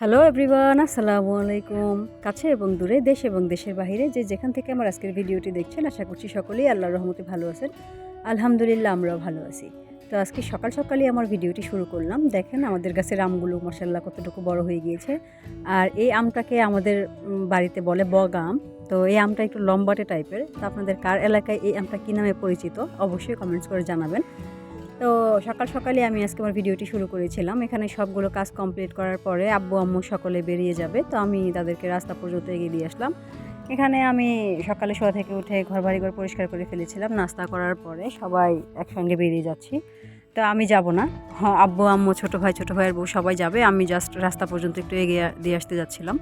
Hello everyone আসসালামু আলাইকুম কাছে এবং দূরে, দেশ এবং দেশের বাইরে যে যেখান থেকে আমার আজকের ভিডিওটি দেখছেন, আশা করছি সকলেই আল্লাহর রহমতে ভালো আছেন। আলহামদুলিল্লাহ, আমরাও ভালো আছি। তো আজকে সকাল সকালই আমার ভিডিওটি শুরু করলাম। দেখেন, আমাদের গাছের আমগুলো মশাল্লা কতটুকু বড় হয়ে গিয়েছে। আর এই আমটাকে আমাদের বাড়িতে বলে বগ আম। তো এই আমটা একটু লম্বাটে টাইপের তো আপনাদের কার এলাকায় এই আমটা কী নামে পরিচিত, অবশ্যই কমেন্টস করে জানাবেন। তো সকাল সকালে আমি আজকে আমার ভিডিওটি শুরু করেছিলাম। এখানে সবগুলো কাজ কমপ্লিট করার পরে আব্বু, আম্মু সকলে বেরিয়ে যাবে। তো আমি তাদেরকে রাস্তা পর্যন্ত এগিয়ে দিয়ে আসলাম। এখানে আমি সকালে শোয়া থেকে উঠে ঘর বাড়ি ঘর পরিষ্কার করে ফেলেছিলাম। নাস্তা করার পরে সবাই একসঙ্গে বেরিয়ে যাচ্ছি। তো আমি যাব না। হ্যাঁ আব্বু, আম্মু, ছোটো ভাই, ছোটো ভাইয়ের বউ সবাই যাবে। আমি জাস্ট রাস্তা পর্যন্ত একটু এগিয়ে দিয়ে আসতে যাচ্ছিলাম।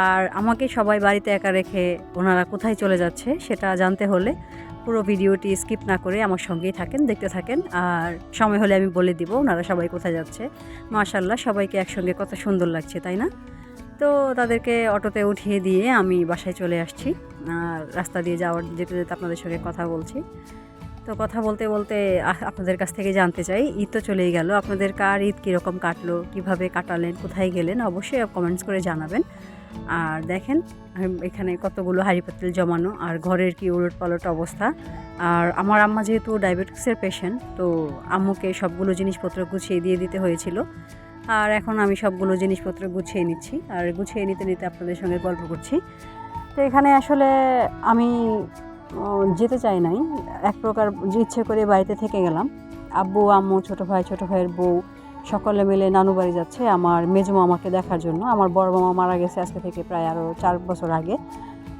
আর আমাকে সবাই বাড়িতে একা রেখে ওনারা কোথায় চলে যাচ্ছে সেটা জানতে হলে পুরো ভিডিওটি স্কিপ না করে আমার সঙ্গেই থাকেন, দেখতে থাকেন। আর সময় হলে আমি বলে দিব ওনারা সবাই কোথায় যাচ্ছে। মাশাল্লাহ সবাইকে একসঙ্গে কত সুন্দর লাগছে, তাই না? তো তাদেরকে অটোতে উঠিয়ে দিয়ে আমি বাসায় চলে আসছি। আর রাস্তা দিয়ে যাওয়ার, যেতে যেতে আপনাদের সঙ্গে কথা বলছি। তো কথা বলতে বলতে আপনাদের কাছ থেকে জানতে চাই, ঈদ তো চলেই গেল। আপনাদের কার ঈদ কীরকম কাটলো, কীভাবে কাটালেন, কোথায় গেলেন, অবশ্যই কমেন্টস করে জানাবেন। আর দেখেন এখানে কতগুলো হাঁড়ি জমানো আর ঘরের কি উলট পালট অবস্থা। আর আমার আম্মা যেহেতু ডায়াবেটিক্সের পেশেন্ট তো আম্মুকে সবগুলো জিনিসপত্র গুছিয়ে দিয়ে দিতে হয়েছিল। আর এখন আমি সবগুলো জিনিসপত্র গুছিয়ে নিচ্ছি। আর গুছিয়ে নিতে নিতে আপনাদের সঙ্গে গল্প করছি। তো এখানে আসলে আমি যেতে চাই নাই। এক প্রকার ইচ্ছে করে বাড়িতে থেকে গেলাম। আব্বু, আম্মু, ছোটো ভাই, ছোটো ভাইয়ের বউ সকলে মিলে নানু বাড়ি যাচ্ছে, আমার মেজো মামাকে দেখার জন্য। আমার বড় মামা মারা গেছে আজকে থেকে প্রায় আরও চার বছর আগে।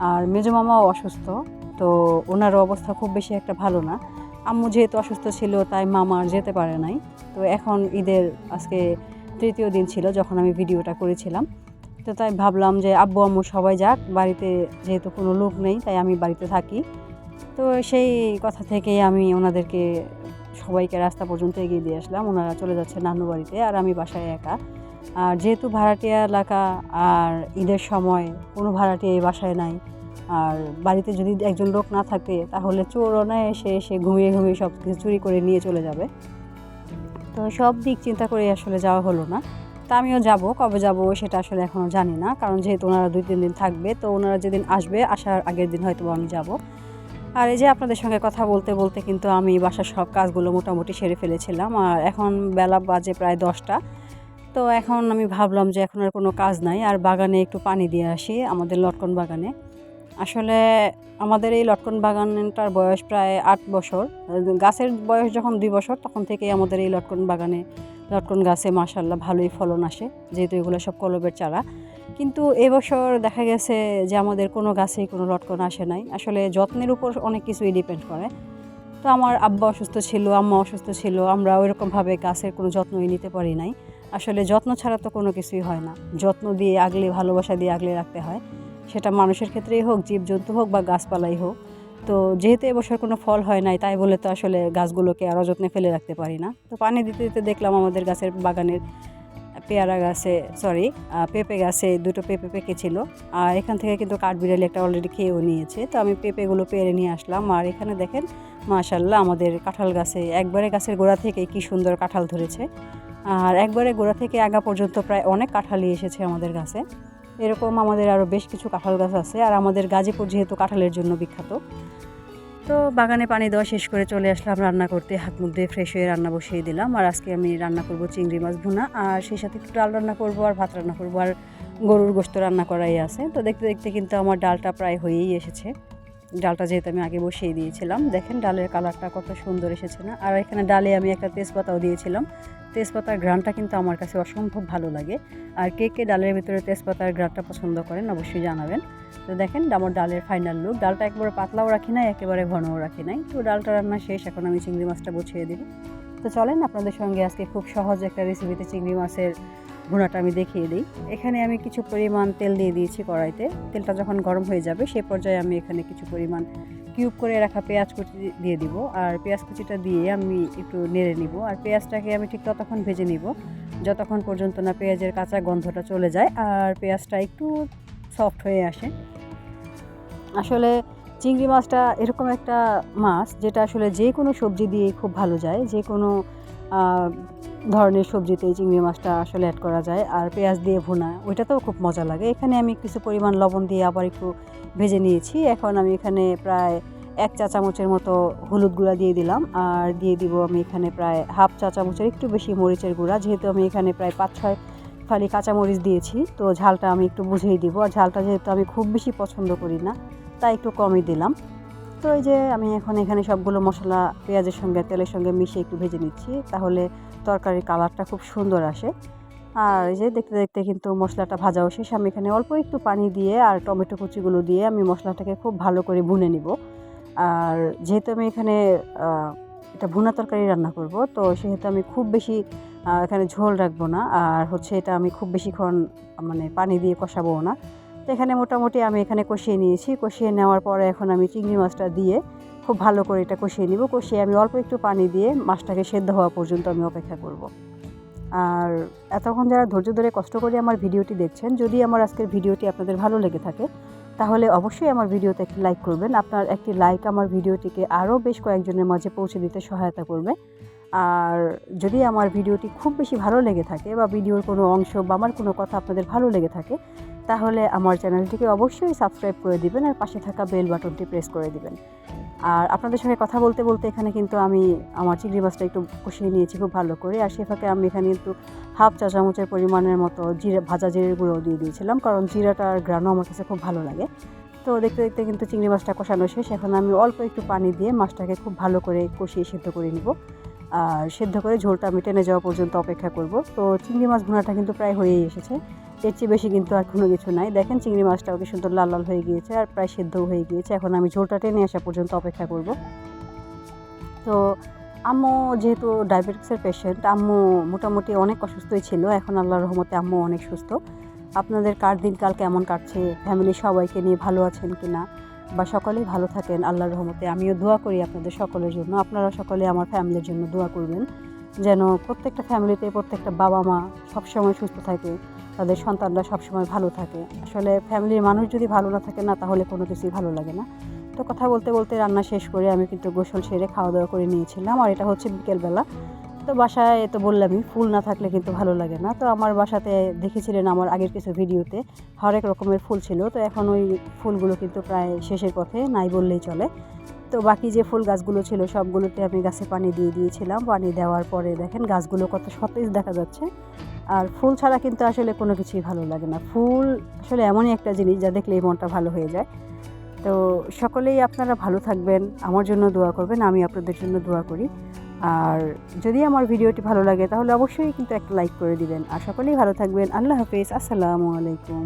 আর মেজো মামাও অসুস্থ, তো ওনারও অবস্থা খুব বেশি একটা ভালো না। আম্মু যেহেতু অসুস্থ ছিল, তাই মামা আর যেতে পারে নাই। তো এখন ঈদের আজকে তৃতীয় দিন ছিল যখন আমি ভিডিওটা করেছিলাম। তো তাই ভাবলাম যে আব্বু আম্মু সবাই যাক, বাড়িতে যেহেতু কোনো লোক নেই, তাই আমি বাড়িতে থাকি। তো সেই কথা থেকেই আমি ওনাদেরকে সবাইকে রাস্তা পর্যন্ত এগিয়ে দিয়ে আসলাম। ওনারা চলে যাচ্ছে নানু বাড়িতে আর আমি বাসায় একা। আর যেহেতু ভাড়াটিয়া এলাকা আর ঈদের সময় কোনো ভাড়াটিয়া এই বাসায় নাই, আর বাড়িতে যদি একজন লোক না থাকে, তাহলে চোর অনায় এসে এসে ঘুমিয়ে ঘুমিয়ে সব কিছু চুরি করে নিয়ে চলে যাবে। তো সব দিক চিন্তা করে আসলে যাওয়া হলো না। তা আমিও যাব, কবে যাব সেটা আসলে এখনও জানি না, কারণ যেহেতু ওনারা দুই তিন দিন থাকবে, তো ওনারা যেদিন আসবে, আসার আগের দিন হয়তো আমি যাব। আর এই যে আপনাদের সঙ্গে কথা বলতে বলতে কিন্তু আমি বাসার সব কাজগুলো মোটামুটি সেরে ফেলেছিলাম। আর এখন বেলা বাজে প্রায় দশটা। তো এখন আমি ভাবলাম যে এখন আর কোনো কাজ নাই, আর বাগানে একটু পানি দিয়ে আসি আমাদের লটকন বাগানে। আসলে আমাদের এই লটকন বাগানটার বয়স প্রায় আট বছর। গাছের বয়স যখন দুই বছর, তখন থেকেই আমাদের এই লটকন বাগানে, লটকন গাছে মাসাল্লাহ ভালোই ফলন আসে, যেহেতু এগুলো সব কলবের চারা। কিন্তু এবছর দেখা গেছে যে আমাদের কোনো গাছেই কোনো লটকন আসে নাই। আসলে যত্নের উপর অনেক কিছুই ডিপেন্ড করে। তো আমার আব্বা অসুস্থ ছিল, আম্মা অসুস্থ ছিল, আমরা ওইরকমভাবে গাছের কোনো যত্নই নিতে পারি নাই। আসলে যত্ন ছাড়া তো কোনো কিছুই হয় না। যত্ন দিয়ে আগলে, ভালোবাসা দিয়ে আগলে রাখতে হয়। সেটা মানুষের ক্ষেত্রেই হোক, জীবজন্তু হোক বা গাছপালাই হোক। তো যেহেতু এবছর কোনো ফল হয় নাই, তাই বলে তো আসলে গাছগুলোকে আরও যত্নে ফেলে রাখতে পারি না। তো পানি দিতে দিতে দেখলাম আমাদের গাছের বাগানের পেয়ারা গাছে সরি পেঁপে গাছে দুটো পেঁপে পেকেছিল। আর এখান থেকে কিন্তু কাঠবিড়ালি একটা অলরেডি খেয়েও নিয়েছে। তো আমি পেঁপেগুলো পেরে নিয়ে আসলাম। আর এখানে দেখেন মাশাল্লাহ আমাদের কাঁঠাল গাছে, একবারে গাছের গোড়া থেকে কি সুন্দর কাঁঠাল ধরেছে। আর একবারে গোড়া থেকে আগা পর্যন্ত প্রায় অনেক কাঁঠালই এসেছে আমাদের গাছে। এরকম আমাদের আরও বেশ কিছু কাঁঠাল গাছ আছে। আর আমাদের গাজীপুর যেহেতু কাঁঠালের জন্য বিখ্যাত তো বাগানে পানি দেওয়া শেষ করে চলে আসলাম রান্না করতে। হাত মুখ দিয়ে ফ্রেশ হয়ে রান্না বসিয়ে দিলাম। আর আজকে আমি রান্না করব চিংড়ি মাছ ভুনা। আর সেই সাথে একটু ডাল রান্না করব আর ভাত রান্না করব। আর গরুর গোস্ত রান্না করাই আছে। তো দেখতে দেখতে কিন্তু আমার ডালটা প্রায় হয়েই এসেছে। ডালটা যেহেতু আমি আগে বসিয়ে দিয়েছিলাম। দেখেন ডালের কালারটা কত সুন্দর এসেছে না? আর এখানে ডালে আমি একটা তেজপাতাও দিয়েছিলাম। তেজপাতার ঘ্রাণটা কিন্তু আমার কাছে অসম্ভব ভালো লাগে। আর কে কে ডালের ভিতরে তেজপাতার ঘ্রাণটা পছন্দ করেন অবশ্যই জানাবেন। তো দেখেন, আমার ডালের ফাইনাল লুক ডালটা একবারে পাতলাও রাখি নাই, একেবারে ঘনও রাখি নাই। তো ডালটা রান্না শেষ, এখন আমি চিংড়ি মাছটা বসিয়ে দিব। তো চলেন, আপনাদের সঙ্গে আজকে খুব সহজ একটা রেসিপিতে চিংড়ি মাছের ভুনাটা আমি দেখিয়ে দিই। এখানে আমি কিছু পরিমাণ তেল দিয়ে দিয়েছি কড়াইতে। তেলটা যখন গরম হয়ে যাবে সেই পর্যায়ে আমি এখানে কিছু পরিমাণ কিউব করে রাখা পেঁয়াজ কুচি দিয়ে দিব। আর পেঁয়াজ কুচিটা দিয়ে আমি একটু নেড়ে নিব। আর পেঁয়াজটাকে আমি ঠিক ততক্ষণ ভেজে নিব, যতক্ষণ পর্যন্ত না পেঁয়াজের কাঁচা গন্ধটা চলে যায় আর পেঁয়াজটা একটু সফট হয়ে আসে। আসলে চিংড়ি মাছটা এরকম একটা মাছ যেটা আসলে যে কোনো সবজি দিয়ে খুব ভালো যায় যে কোনো ধরনের সবজিতে এই চিংড়ি মাছটা আসলে অ্যাড করা যায়। আর পেঁয়াজ দিয়ে ভুনা, ওইটাতেও খুব মজা লাগে। এখানে আমি কিছু পরিমাণ লবণ দিয়ে আবার একটু ভেজে নিয়েছি। এখন আমি এখানে প্রায় এক চা চামচের মতো হলুদ গুঁড়া দিয়ে দিলাম। আর দিয়ে দিব আমি এখানে প্রায় হাফ চা চামচের একটু বেশি মরিচের গুঁড়া। যেহেতু আমি এখানে প্রায় পাঁচ, ছয় ফালি কাঁচামরিচ দিয়েছি, তো ঝালটা আমি একটু বুঝেই দিব। আর ঝালটা যেহেতু আমি খুব বেশি পছন্দ করি না, তাই একটু কমই দিলাম। তো এই যে আমি এখন এখানে সবগুলো মশলা, পেঁয়াজের সঙ্গে, তেলের সঙ্গে মিশিয়ে একটু ভেজে নিচ্ছি। তাহলে তরকারির কালারটা খুব সুন্দর আসে। আর এই যে দেখতে দেখতে কিন্তু মশলাটা ভাজাও শেষ। আমি এখানে অল্প একটু পানি দিয়ে আর টমেটো কুচিগুলো দিয়ে আমি মশলাটাকে খুব ভালো করে ভুনে নিব। আর যেহেতু আমি এখানে এটা ভুনা তরকারি রান্না করব, তো সেহেতু আমি খুব বেশি এখানে ঝোল রাখব না। আর হচ্ছে এটা আমি খুব বেশিক্ষণ মানে পানি দিয়ে কষাবো না। এখানে মোটামুটি আমি এখানে কষিয়ে নিয়েছি। কষিয়ে নেওয়ার পরে এখন আমি চিংড়ি মাছটা দিয়ে খুব ভালো করে এটা কষিয়ে নিব। কষিয়ে আমি অল্প একটু পানি দিয়ে মাছটাকে সেদ্ধ হওয়া পর্যন্ত আমি অপেক্ষা করব। আর এতক্ষণ যারা ধৈর্য ধরে কষ্ট করে আমার ভিডিওটি দেখছেন, যদি আমার আজকের ভিডিওটি আপনাদের ভালো লেগে থাকে, তাহলে অবশ্যই আমার ভিডিওতে একটি লাইক করবেন। আপনার একটি লাইক আমার ভিডিওটিকে আরও বেশ কয়েকজনের মাঝে পৌঁছে দিতে সহায়তা করবে। আর যদি আমার ভিডিওটি খুব বেশি ভালো লেগে থাকে বা ভিডিওর কোনো অংশ বা আমার কোনো কথা আপনাদের ভালো লেগে থাকে তাহলে আমার চ্যানেলটিকে অবশ্যই সাবস্ক্রাইব করে দিবেন আর পাশে থাকা বেল বাটনটি প্রেস করে দিবেন। আর আপনাদের সঙ্গে কথা বলতে বলতে এখানে কিন্তু আমি আমার চিংড়ি মাছটা একটু কষিয়ে নিয়েছি খুব ভালো করে। আর সে ফাঁকে আমি এখানে কিন্তু হাফ চা চামচের পরিমাণের মতো জিরা, ভাজা জিরের গুঁড়ো দিয়ে দিয়েছিলাম, কারণ জিরাটার গ্রানও আমার কাছে খুব ভালো লাগে। তো দেখতে দেখতে কিন্তু চিংড়ি মাছটা কষানো শেষ। এখন আমি অল্প একটু পানি দিয়ে মাছটাকে খুব ভালো করে কষিয়ে সিদ্ধ করে নিব। আর সেদ্ধ করে ঝোলটা আমি টেনে যাওয়া পর্যন্ত অপেক্ষা করব। তো চিংড়ি মাছ ভুনাটা কিন্তু প্রায় হয়েই এসেছে। এর চেয়ে বেশি কিন্তু আর কোনো কিছু নাই। দেখেন চিংড়ি মাছটাও কি সুন্দর লাল লাল হয়ে গিয়েছে আর প্রায় সেদ্ধও হয়ে গিয়েছে। এখন আমি ঝোলটা টেনে আসা পর্যন্ত অপেক্ষা করব। তো আম্মু যেহেতু ডায়াবেটিক্সের পেশেন্ট আম্মু মোটামুটি অনেক অসুস্থই ছিল। এখন আল্লাহর রহমতে আম্মু অনেক সুস্থ। আপনাদের কার দিনকাল কেমন কাটছে? ফ্যামিলি সবাইকে নিয়ে ভালো আছেন কি না? বা সকলেই ভালো থাকেন আল্লাহর রহমতে। আমিও দোয়া করি আপনাদের সকলের জন্য। আপনারা সকলে আমার ফ্যামিলির জন্য দোয়া করবেন। যেন প্রত্যেকটা ফ্যামিলিতে প্রত্যেকটা বাবা মা সবসময় সুস্থ থাকে। তাদের সন্তানরা সবসময় ভালো থাকে। আসলে ফ্যামিলির মানুষ যদি ভালো না থাকে না, তাহলে কোনো কিছুই ভালো লাগে না। তো কথা বলতে বলতে রান্না শেষ করে আমি কিন্তু গোসল সেরে খাওয়া দাওয়া করে নিয়েছিলাম। আর এটা হচ্ছে বিকেলবেলা। তো বাসায় তো বললামই, ফুল না থাকলে কিন্তু ভালো লাগে না। তো আমার বাসাতে দেখেছিলেন আমার আগের কিছু ভিডিওতে, হরেক রকমের ফুল ছিল। তো এখন ওই ফুলগুলো কিন্তু প্রায় শেষের পথে নাই বললেই চলে। তো বাকি যে ফুল গাছগুলো ছিল সবগুলোতে আমি গাছে পানি দিয়ে দিয়েছিলাম। পানি দেওয়ার পরে দেখেন গাছগুলো কত সতেজ দেখা যাচ্ছে। আর ফুল ছাড়া কিন্তু আসলে কোনো কিছুই ভালো লাগে না। ফুল আসলে এমনই একটা জিনিস যা দেখলেই মনটা ভালো হয়ে যায়। তো সকলেই আপনারা ভালো থাকবেন, আমার জন্য দোয়া করবেন আমি আপনাদের জন্য দোয়া করি। আর যদি আমার ভিডিওটি ভালো লাগে তাহলে অবশ্যই কিন্তু একটা লাইক করে দিবেন। আর সকলেই ভালো থাকবেন। আল্লাহ হাফিজ। আসসালামু আলাইকুম।